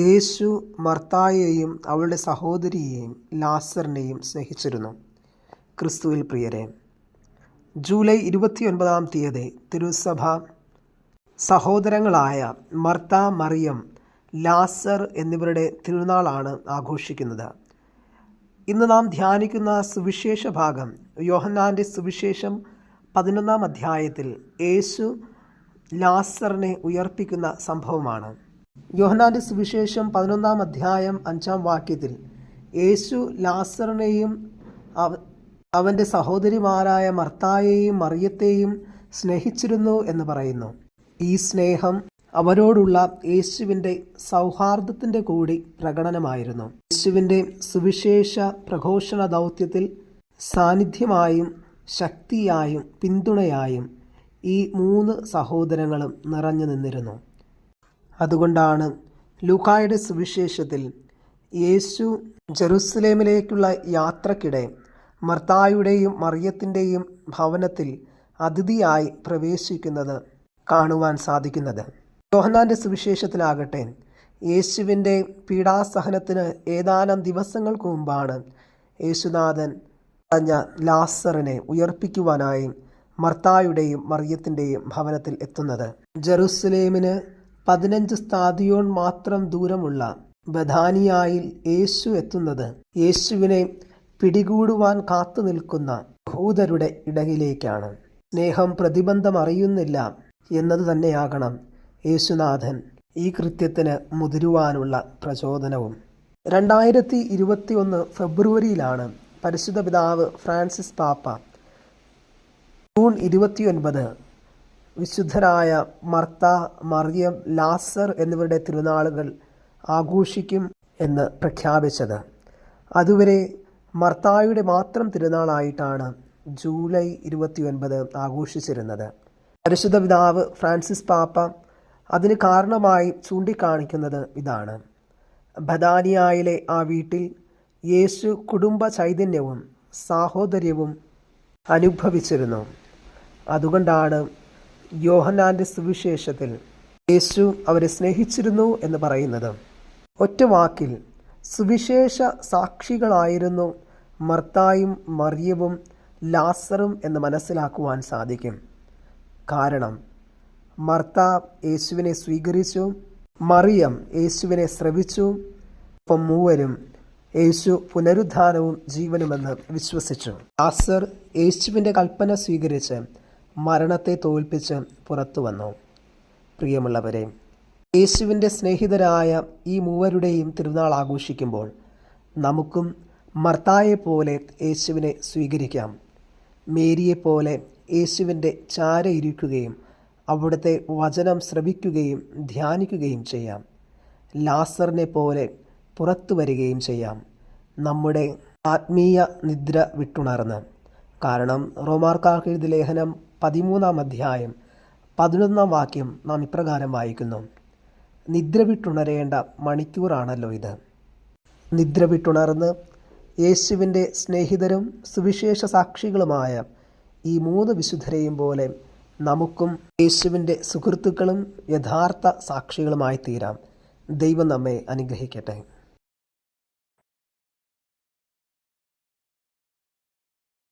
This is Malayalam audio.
യേശു മർത്തായെയും അവളുടെ സഹോദരിയെയും ലാസറിനെയും സ്നേഹിച്ചിരുന്നു. ക്രിസ്തുവിൽ പ്രിയരെ ജൂലൈ ഇരുപത്തിയൊൻപതാം തീയതി തിരുസഭ സഹോദരങ്ങളായ മർത്ത മറിയം ലാസർ എന്നിവരുടെ തിരുനാളാണ് ആഘോഷിക്കുന്നത്. ഇന്ന് നാം ധ്യാനിക്കുന്ന സുവിശേഷ ഭാഗം യോഹന്നാന്റെ സുവിശേഷം പതിനൊന്നാം അധ്യായത്തിൽ യേശു ലാസറിനെ ഉയർപ്പിക്കുന്ന സംഭവമാണ്. യോഹന്നാന്റെ സുവിശേഷം പതിനൊന്നാം അധ്യായം അഞ്ചാം വാക്യത്തിൽ യേശു ലാസറിനെയും അവ അവന്റെ സഹോദരിമാരായ മർത്തായെയും മറിയത്തെയും സ്നേഹിച്ചിരുന്നു എന്ന് പറയുന്നു. ഈ സ്നേഹം അവരോടുള്ള യേശുവിന്റെ സൗഹാർദ്ദത്തിന്റെ കൂടി പ്രകടനമായിരുന്നു. യേശുവിന്റെ സുവിശേഷ പ്രഘോഷണ ദൗത്യത്തിൽ സാന്നിധ്യമായും ശക്തിയായും പിന്തുണയായും ഈ മൂന്ന് സഹോദരങ്ങളും നിറഞ്ഞു നിന്നിരുന്നു. അതുകൊണ്ടാണ് ലൂക്കായുടെ സുവിശേഷത്തിൽ യേശു ജെറുസലേമിലേക്കുള്ള യാത്രക്കിടെ മർത്തായുടെയും മറിയത്തിന്റെയും ഭവനത്തിൽ അതിഥിയായി പ്രവേശിക്കുന്നത് കാണുവാൻ സാധിക്കുന്നത്. യോഹന്നാന്റെ സുവിശേഷത്തിലാകട്ടെ യേശുവിന്റെ പീഡാസഹനത്തിന് ഏതാനും ദിവസങ്ങൾക്ക് മുമ്പാണ് യേശുനാഥൻ പറഞ്ഞ ലാസറിനെ ഉയർപ്പിക്കുവാനായി മർത്തായുടെയും മറിയത്തിന്റെയും ഭവനത്തിൽ എത്തുന്നത്. ജെറുസലേമിന് പതിനഞ്ച് സ്ഥാതിയോൺ മാത്രം ദൂരമുള്ള ബഥാനിയായിൽ യേശു എത്തുന്നത് യേശുവിനെ പിടികൂടുവാൻ കാത്തു നിൽക്കുന്ന ഭൂതരുടെ ഇടയിലേക്കാണ്. സ്നേഹം പ്രതിബന്ധം അറിയുന്നില്ല എന്നത് തന്നെയാകണം യേശുനാഥൻ ഈ കൃത്യത്തിന് മുതിരുവാനുള്ള പ്രചോദനവും. രണ്ടായിരത്തി ഇരുപത്തി ഒന്ന് ഫെബ്രുവരിയിലാണ് പരിശുദ്ധ പിതാവ് ഫ്രാൻസിസ് പാപ്പ ജൂൺ ഇരുപത്തിയൊൻപത് വിശുദ്ധരായ മർത്ത മറിയം ലാസർ എന്നിവരുടെ തിരുനാളുകൾ ആഘോഷിക്കും എന്ന് പ്രഖ്യാപിച്ചത്. അതുവരെ മർത്തായുടെ മാത്രം തിരുനാളായിട്ടാണ് ജൂലൈ ഇരുപത്തിയൊൻപത് ആഘോഷിച്ചിരുന്നത്. പരിശുദ്ധ പിതാവ് ഫ്രാൻസിസ് പാപ്പ അതിന് കാരണമായി ചൂണ്ടിക്കാണിക്കുന്നത് ഇതാണ്. ബദാനിയായിലെ ആ വീട്ടിൽ യേശു കുടുംബ ചൈതന്യവും സാഹോദര്യവും അനുഭവിച്ചിരുന്നു. അതുകൊണ്ടാണ് യോഹന്നാന്റെ സുവിശേഷത്തിൽ യേശു അവരെ സ്നേഹിച്ചിരുന്നു എന്ന് പറയുന്നത്. ഒറ്റ വാക്കിൽ സുവിശേഷ സാക്ഷികളായിരുന്നു മർത്തായും മറിയവും ലാസറും എന്ന് മനസ്സിലാക്കുവാൻ സാധിക്കും. കാരണം മർത്ത യേശുവിനെ സ്വീകരിച്ചു മറിയം യേശുവിനെ ശ്രവിച്ചു ഒപ്പം മൂവരും യേശു പുനരുദ്ധാനവും ജീവനുമെന്ന് വിശ്വസിച്ചു. ലാസർ യേശുവിന്റെ കൽപ്പന സ്വീകരിച്ച് മരണത്തെ തോൽപ്പിച്ച് പുറത്തു വന്നു. പ്രിയമുള്ളവരെ യേശുവിന്റെ സ്നേഹിതരായ ഈ മൂവരുടെയും തിരുനാൾ ആഘോഷിക്കുമ്പോൾ നമുക്കും മർത്തായെപ്പോലെ യേശുവിനെ സ്വീകരിക്കാം. മേരിയെപ്പോലെ യേശുവിന്റെ ചാര ഇരിക്കുകയും അവിടുത്തെ വചനം ശ്രവിക്കുകയും ധ്യാനിക്കുകയും ചെയ്യാം. ലാസറിനെ പോലെ പുറത്തു വരികയും ചെയ്യാം. നമ്മുടെ ആത്മീയ നിദ്ര വിട്ടുണർന്ന്. കാരണം റോമാർക്കാർക്ക് എഴുതിയ ലേഖനം പതിമൂന്നാം അധ്യായം പതിനൊന്നാം വാക്യം നാം ഇപ്രകാരം വായിക്കുന്നു. നിദ്ര വിട്ടുണരേണ്ട മണിക്കൂറാണല്ലോ ഇത്. നിദ്ര വിട്ടുണർന്ന് യേശുവിന്റെ സ്നേഹിതരും സുവിശേഷ സാക്ഷികളുമായ ഈ മൂന്ന് വിശുദ്ധരെയും പോലെ നമുക്കും യേശുവിന്റെ സുഹൃത്തുക്കളും യഥാർത്ഥ സാക്ഷികളുമായി തീരാം ദൈവം നമ്മെ അനുഗ്രഹിക്കട്ടെ.